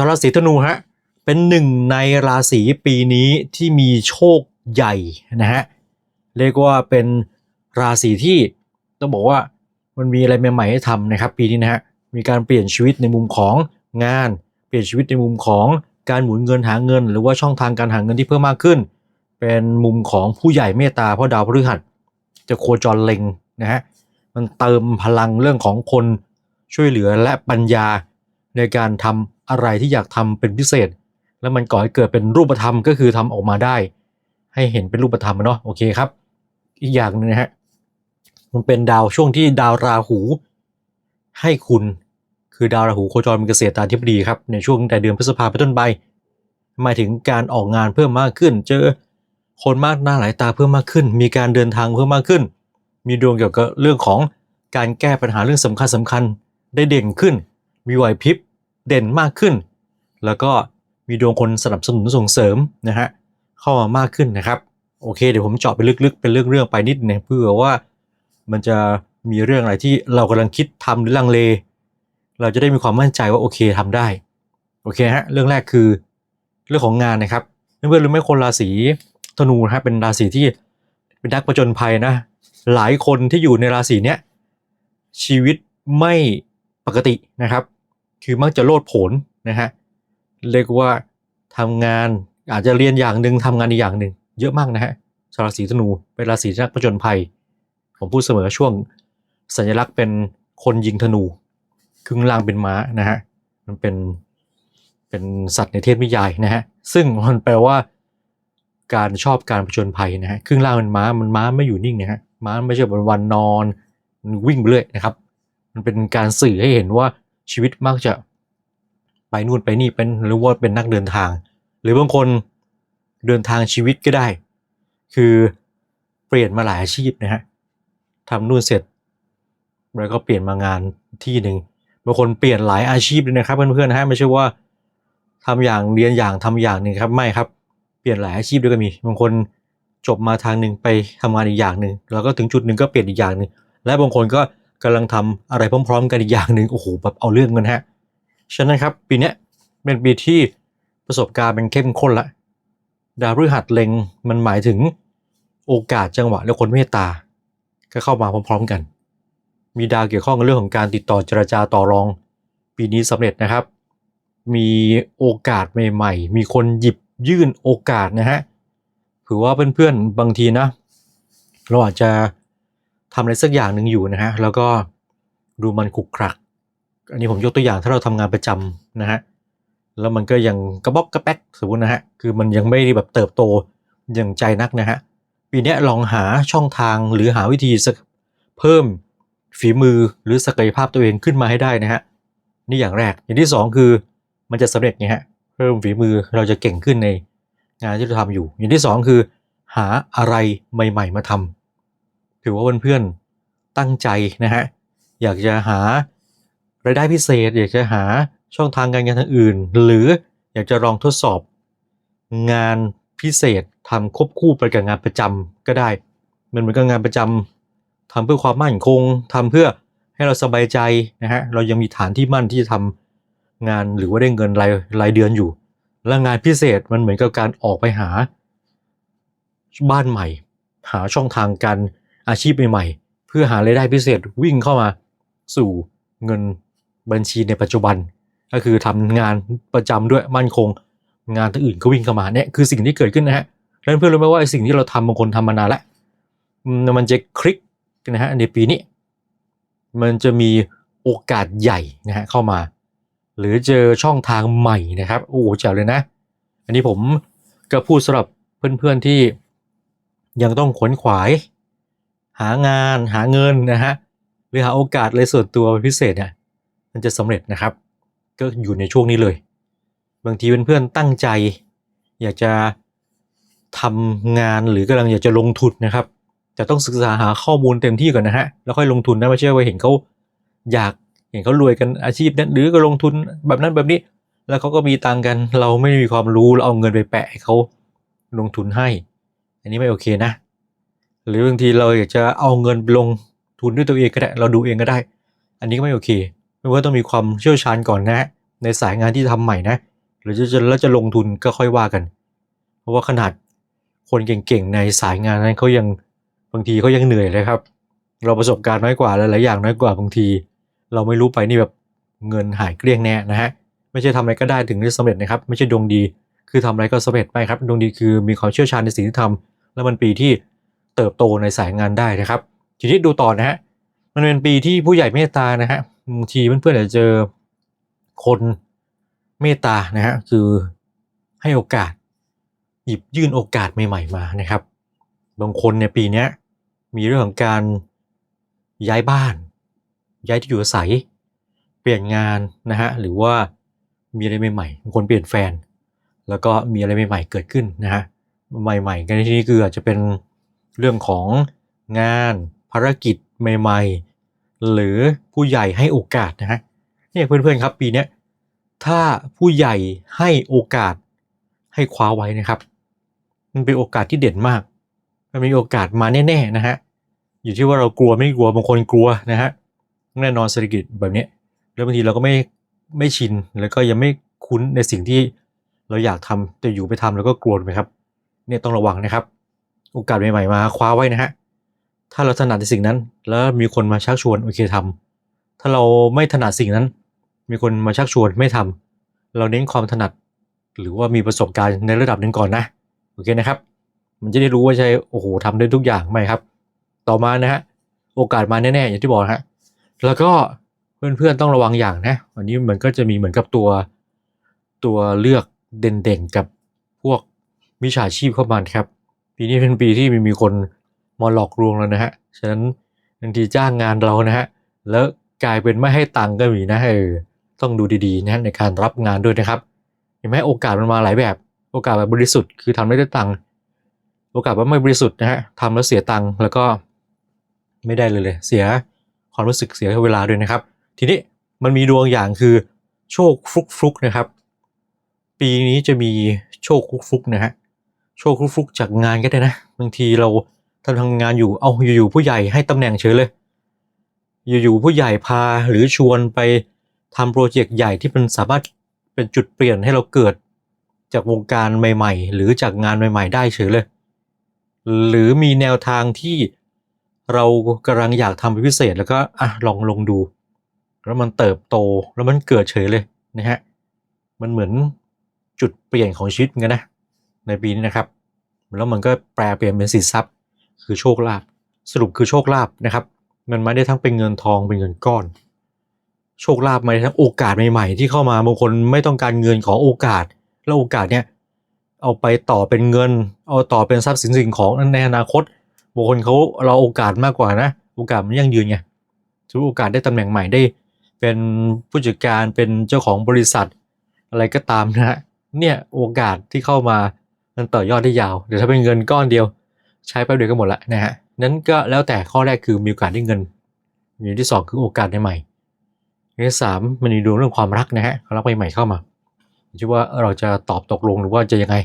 ชาวราศีธนูฮะเป็นหนึ่งในราศีปีนี้ที่มีโชคใหญ่นะฮะเรียกว่าเป็นราศีที่ต้องบอกว่ามันมีอะไรใหม่ๆให้ทำนะครับ ปีนี้นะฮะมีการเปลี่ยนชีวิตในมุมของงาน เปลี่ยนชีวิตในมุมของการหมุนเงินหาเงิน หรือว่าช่องทางการหาเงินที่เพิ่มมากขึ้น เป็นมุมของผู้ใหญ่เมตตาเพราะดาวพฤหัสจะโคจรเล็งนะฮะมันเติมพลังเรื่องของคนช่วยเหลือและปัญญาในการทำ อะไรที่อยากทำเป็นพิเศษ แล้วมันก่อให้เกิดเป็นรูปธรรมก็คือทำออกมาได้ ให้เห็นเป็นรูปธรรมอะเนาะโอเคครับ อีกอย่างหนึงนะฮะมันเป็นดาวช่วงที่ดาวราหู ให้คุณคือดาวราหูโคจรเป็นเกษตรตาธิบดีครับในช่วงแต่เดือนพฤษภาเป็นต้นไปหมายถึงการออกงานเพิ่มมากขึ้น เจอคนมากหน้าหลายตาเพิ่มมากขึ้น มีการเดินทางเพิ่มมากขึ้น มีดวงเกี่ยวกับเรื่องของการแก้ปัญหาเรื่องสำคัญสำคัญได้เด่นขึ้น มีไหวพริบ เด่นมากขึ้น แล้วก็มีดวงคนสนับสนุนส่งเสริมนะฮะเข้ามามากขึ้นนะครับโอเค เดี๋ยวผมเจาะไปลึกๆเป็นเรื่องๆไปนิดนึงเพื่อว่ามันจะมีเรื่องอะไรที่เรากำลังคิดทำหรือลังเล เราจะได้มีความมั่นใจว่าโอเคทำได้โอเคฮะเรื่องแรกคือเรื่องของงานนะครับเพื่อนๆรู้ไหมคนราศีธนูนะฮะเป็นราศีที่เป็นนักประจนภัยนะ หลายคนที่อยู่ในราศีเนี้ยชีวิตไม่ปกตินะครับ คือมักจะโลดโผนนะฮะเรียกว่าทำงานอาจจะเรียนอย่างหนึ่งทำงานอีกอย่างหนึ่งเยอะมากนะฮะชาวราศีธนูเป็นราศีที่นักประจนภัย ผมพูดเสมอช่วงสัญลักษณ์เป็นคนยิงธนูครึ่งล่างเป็นม้านะฮะมันเป็นเป็นสัตว์ในเทพนิยายนะฮะซึ่งมันแปลว่าการชอบการผจญภัยนะฮะครึ่งล่างเป็นม้ามันม้าไม่อยู่นิ่งนะฮะม้าไม่ใช่วันวันนอนมันวิ่งไปเรื่อยนะครับ มันเป็นการสื่อให้เห็นว่า ชีวิตมักจะไปนู่นไปนี่เป็นหรือว่าเป็นนักเดินทาง หรือบางคนเดินทางชีวิตก็ได้ คือเปลี่ยนมาหลายอาชีพนะฮะทำนู่นเสร็จ แล้วก็เปลี่ยนมางานที่หนึ่งบางคนเปลี่ยนหลายอาชีพเลยนะครับเพื่อนๆนะฮะไม่ใช่ว่าทำอย่างเรียนอย่างทำอย่างหนึ่งครับไม่ครับ เปลี่ยนหลายอาชีพด้วยก็มีบางคนจบมาทางหนึ่งไปทำงานอีกอย่างหนึ่งแล้วก็ถึงจุดหนึ่งก็เปลี่ยนอีกอย่างหนึ่งและบางคนก็ กำลังทำอะไรพร้อม ๆ กันอีกอย่างหนึ่งโอ้โหแบบเอาเรื่องกันฮะฉะนั้นครับปีนี้เป็นปีที่ประสบการณ์เป็นเข้มข้นละดาวพฤหัสเล็งมันหมายถึงโอกาสจังหวะและคนเมตตา ก็เข้ามาพร้อม ๆ กัน มีดาวเกี่ยวข้องกับเรื่องของการติดต่อเจรจาต่อรอง ปีนี้สำเร็จนะครับ มีโอกาสใหม่ ๆ มีคนหยิบยื่นโอกาสนะฮะถือว่าเพื่อนๆบางทีนะเราอาจจะ ทำอะไรสักอย่างหนึ่งอยู่นะฮะแล้วก็ดูมันขุกขลัก อันนี้ผมยกตัวอย่างถ้าเราทำงานประจำนะฮะแล้วมันก็ยังกระบอกกระแป๊กสมมตินะฮะคือมันยังไม่ได้แบบเติบโตอย่างใจนักนะฮะปีนี้ลองหาช่องทางหรือหาวิธีเพิ่มฝีมือหรือศักยภาพตัวเองขึ้นมาให้ได้นะฮะนี่อย่างแรกอย่างที่สองคือมันจะสำเร็จไงฮะเพิ่มฝีมือเราจะเก่งขึ้นในงานที่เราทำอยู่ อย่างที่สองคือ หาอะไรใหม่ ๆ มาทำ ถือว่าเพื่อนๆตั้งใจนะฮะอยากจะหารายได้พิเศษ อยากจะหาช่องทางการเงินทางอื่น หรืออยากจะลองทดสอบ งานพิเศษทำควบคู่ไปกับงานประจำก็ได้ มันเหมือนกับงานประจำทำเพื่อความมั่นคงทำเพื่อให้เราสบายใจนะฮะเรายังมีฐานที่มั่นที่จะทำงานหรือว่าได้เงินรายรายเดือนอยู่ และงานพิเศษมันเหมือนกับการออกไปหา บ้านใหม่ หาช่องทางการ อาชีพใหม่ๆ เพื่อหารายได้พิเศษวิ่งเข้ามาสู่เงินบัญชีในปัจจุบัน ก็คือทำงานประจำด้วยมั่นคง งานอื่นก็วิ่งเข้ามาเนี่ยคือสิ่งที่เกิดขึ้นนะฮะแล้วเพื่อนรู้ไหมว่าไอ้สิ่งที่เราทำบางคนทำมานานแล้วมมันจะคลิกนะฮะในปีนี้ มันจะมีโอกาสใหญ่นะฮะเข้ามา หรือเจอช่องทางใหม่นะครับโอ้โหเจ๋วเลยนะ อันนี้ผมก็พูดสำหรับเพื่อนๆที่ยังต้องขวนขวาย หางานหาเงินนะฮะหรือหาโอกาสอะไรส่วนตัวพิเศษเนี่ยมันจะสำเร็จนะครับ ก็อยู่ในช่วงนี้เลย บางทีเพื่อนๆตั้งใจ อยากจะทำงานหรือกำลังอยากจะลงทุนนะครับแต่ต้องศึกษาหาข้อมูลเต็มที่ก่อนนะฮะแล้วค่อยลงทุนนะไม่ใช่ว่าเห็นเขาอยากเห็นเขารวยกันอาชีพนั้น หรือก็ลงทุนแบบนั้นแบบนี้ แล้วเขาก็มีตังกัน เราไม่มีความรู้เราเอาเงินไปแปะให้เขาลงทุนให้ อันนี้ไม่โอเคนะ หรือบางทีเราอยากจะเอาเงินลงทุนด้วยตัวเองก็ได้เราดูเองก็ได้ อันนี้ก็ไม่โอเคไม่ว่าต้องมีความเชี่ยวชาญก่อนนะ ในสายงานที่ทำใหม่นะ หรือจะแล้วจะลงทุนก็ค่อยว่ากัน เพราะว่าขนาดคนเก่งๆในสายงานนั้นเขายังบางทีเขายังเหนื่อยเลยครับ เราประสบการณ์น้อยกว่าหลายๆอย่างน้อยกว่าบางที เราไม่รู้ไปนี่แบบเงินหายเกลี้ยงแน่นะฮะไม่ใช่ทำอะไรก็ได้ถึงจะสำเร็จนะครับ ไม่ใช่ดวงดี คือทำอะไรก็สำเร็จไปครับดวงดีคือมีความเชี่ยวชาญในสิ่งที่ทำและมันปีที่ เติบโตในสายงานได้นะครับ ทีนี้ดูต่อนะฮะมันเป็นปีที่ผู้ใหญ่เมตตานะฮะบางทีเพื่อนๆอาจจะเจอคนเมตตานะฮะคือให้โอกาส หยิบยื่นโอกาสใหม่ๆมานะครับ บางคนในยปีนี้มีเรื่องของการย้ายบ้าน ย้ายที่อยู่อาศัย เปลี่ยนงานนะฮะหรือว่ามีอะไรใหม่ๆบางคนเปลี่ยนแฟน แล้วก็มีอะไรใหม่ๆเกิดขึ้นนะฮะใหม่ๆกันในที่นี้คืออาจจะเป็น เรื่องของงานภารกิจใหม่ ๆ หรือผู้ใหญ่ให้โอกาสนะฮะเนี่ยเพื่อนๆครับปีนี้ถ้าผู้ใหญ่ให้โอกาสให้คว้าไว้นะครับ มันเป็นโอกาสที่เด่นมาก มันมีโอกาสมาแน่ๆนะฮะอยู่ที่ว่าเรากลัวไม่กลัวบางคนกลัวนะฮะแน่นอนเศรษฐกิจแบบนี้แล้วบางทีเราก็ไม่ไม่ชินแล้วก็ยังไม่คุ้นในสิ่งที่เราอยากทำแต่อยู่ไปทำแล้วก็กลัวไหมครับ เนี่ยต้องระวังนะครับ โอกาสใหม่ๆมาคว้าไว้นะฮะ ถ้าเราถนัดในสิ่งนั้น แล้วมีคนมาชักชวนโอเคทำถ้าเราไม่ถนัดสิ่งนั้น มีคนมาชักชวนไม่ทำเราเน้นความถนัด หรือว่ามีประสบการณ์ในระดับหนึ่งก่อนนะโอเคนะครับ มันจะได้รู้ว่าใช่โอ้โหทำได้ทุกอย่างไหมครับ ต่อมานะฮะโอกาสมาแน่ๆอย่างที่บอกฮะแล้วก็เพื่อนๆต้องระวังอย่างนะวันนี้มันก็จะมีเหมือนกับตัวตัวเลือกเด่นๆกับพวกมิจฉาชีพเข้ามาครับ ปีนี้เป็นปีที่มีมีคนมาหลอกลวงแล้วนะฮะ ฉะนั้นบางทีจ้างงานเรานะฮะ แล้วกลายเป็นไม่ให้ตังค์ก็มีนะเออ ต้องดูดีๆนะในการรับงานด้วยนะครับ เห็นไหมโอกาสมันมาหลายแบบ โอกาสแบบบริสุทธิ์คือทำไม่ได้ตังค์ โอกาสว่าไม่บริสุทธิ์นะฮะทำแล้วเสียตังค์แล้วก็ไม่ได้เลยเลย เสียความรู้สึกเสียเวลาด้วยนะครับ ทีนี้มันมีดวงอย่างคือโชคฟลุกฟลุกๆนะครับ ปีนี้จะมีโชคฟลุกฟลุกๆนะฮะ โชคฟลุกๆจากงานก็ได้นะบางทีเราทำทำงานอยู่เอาอยู่ๆผู้ใหญ่ให้ตำแหน่งเฉยเลย อยู่ๆผู้ใหญ่พาหรือชวนไปทำโปรเจกต์ใหญ่ที่มันสามารถเป็นจุดเปลี่ยนให้เราเกิดจากวงการใหม่ ๆ หรือจากงานใหม่ ๆ ได้เฉยเลย หรือมีแนวทางที่เรากำลังอยากทำเป็นพิเศษแล้วก็อะลองลงดู แล้วมันเติบโตแล้วมันเกิดเฉยเลยนะฮะมันเหมือนจุดเปลี่ยนของชีวิตเหมือนกันนะ ในปีนี้นะครับ แล้วมันก็แปลเปลี่ยนเป็นสินทรัพย์ คือโชคลาภสรุปคือโชคลาภนะครับ มันไม่ได้ทั้งเป็นเงินทองเป็นเงินก้อน โชคลาภมาได้ทั้งโอกาสใหม่ๆ ที่เข้ามาบางคนไม่ต้องการเงินของโอกาส แล้วโอกาสเนี่ยเอาไปต่อเป็นเงิน เอาต่อเป็นทรัพย์สินสิ่งของในอนาคตบางคนเขาเราโอกาสมากกว่านะ โอกาสมันยั่งยืนไงถือโอกาสได้ตำแหน่งใหม่ได้ เป็นผู้จัดการเป็นเจ้าของบริษัท อะไรก็ตามนะฮะเนี่ยโอกาสที่เข้ามา มันต่อยอดได้ยาวเดี๋ยวถ้าเป็นเงินก้อนเดียว ใช้แป๊บเดียวก็หมดละนะฮะนั้นก็แล้วแต่ข้อแรกคือมีโอกาสได้เงินอย่างที่สองคือโอกาสใหม่อย่างที่สามมันมีดวงเรื่องความรักนะฮะความรักใหม่ๆเข้ามาอยู่ที่ว่าเราจะตอบตกลงหรือว่าจะยังไง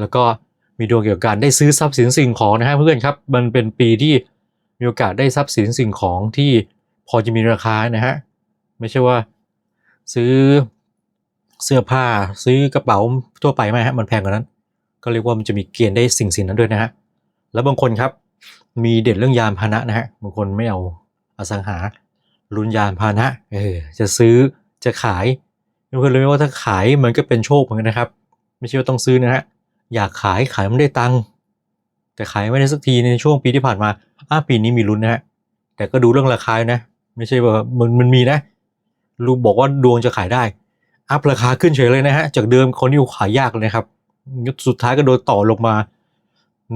แล้วก็มีดวงเกี่ยวกับการได้ซื้อทรัพย์สินสิ่งของนะฮะเพื่อนครับ มันเป็นปีที่มีโอกาสได้ทรัพย์สินสิ่งของที่พอจะมีราคานะฮะไม่ใช่ว่าซื้อเสื้อผ้าซื้อกระเป๋าทั่วไปไม่ฮะมันแพงกว่านั้น ก็เรียกว่ามันจะมีเกณฑ์ได้สิ่งสิ่งนั้นด้วยนะฮะแล้วบางคนครับมีเด่นเรื่องยานพาหนะนะฮะบางคนไม่เอาอสังหารุนยานพาหนะเออจะซื้อจะขายบางคนรู้ไหมว่าถ้าขายมันก็เป็นโชคเหมือนกันนะครับ ไม่ใช่ว่าต้องซื้อนะฮะอยากขายขายมันได้ตังค์แต่ขายไม่ได้สักทีในช่วงปีที่ผ่านมาอ้าปีนี้มีลุ้นนะฮะแต่ก็ดูเรื่องราคานะ ไม่ใช่ว่ามันมันมีนะรู้บอกว่าดวงจะขายได้อัพราคาขึ้นเฉยเลยนะฮะจากเดิมคนที่ขายยากเลยนะครับ สุดท้ายก็โดนต่อลงมา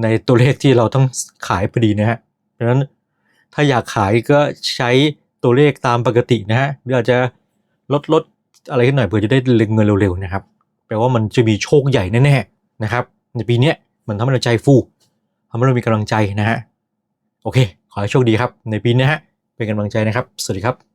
ในตัวเลขที่เราต้องขายพอดีนะฮะเพราะฉะนั้นถ้าอยากขายก็ใช้ตัวเลขตามปกตินะฮะหรืออาจจะลดลดอะไรขึ้นหน่อยเพื่อจะได้เล็งเงินเร็วๆนะครับ แปลว่ามันจะมีโชคใหญ่แน่ๆนะครับ ในปีนี้มันทำให้เราใจฟูทำให้เรามีกำลังใจนะฮะโอเค ขอให้โชคดีครับ ในปีนี้ฮะเป็นกำลังใจนะครับ สวัสดีครับ